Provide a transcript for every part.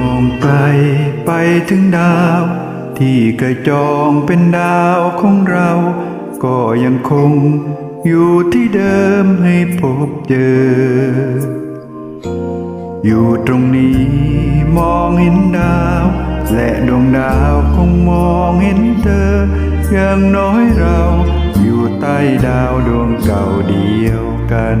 มองไปไปถึงดาว ที่เคยจองเป็นดาวของเรา ก็ยังคงอยู่ที่เดิมให้พบเจอ อยู่ตรงนี้มองเห็นดาว และดวงดาวคงมองเห็นเธอ อย่างน้อยเราอยู่ใต้ดาวดวงเก่าเดียวกัน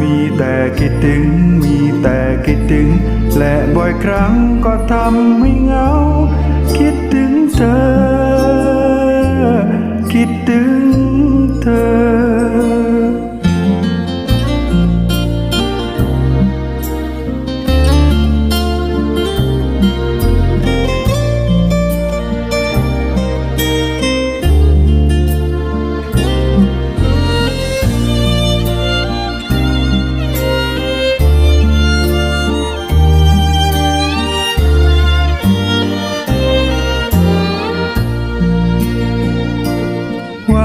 มีแต่คิดถึง มีแต่คิดถึง และบ่อยครั้งก็ทำให้เหงา คิดถึงเธอ คิดถึง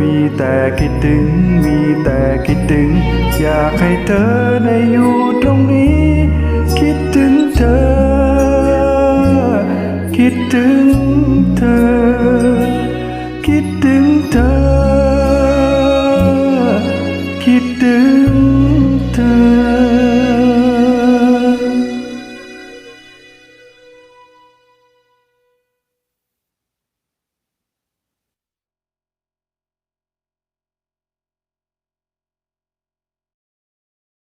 มีแต่คิดถึง มีแต่คิดถึง อยากให้เธอได้อยู่ตรงนี้ คิดถึงเธอ คิดถึงเธอ คิดถึงเธอ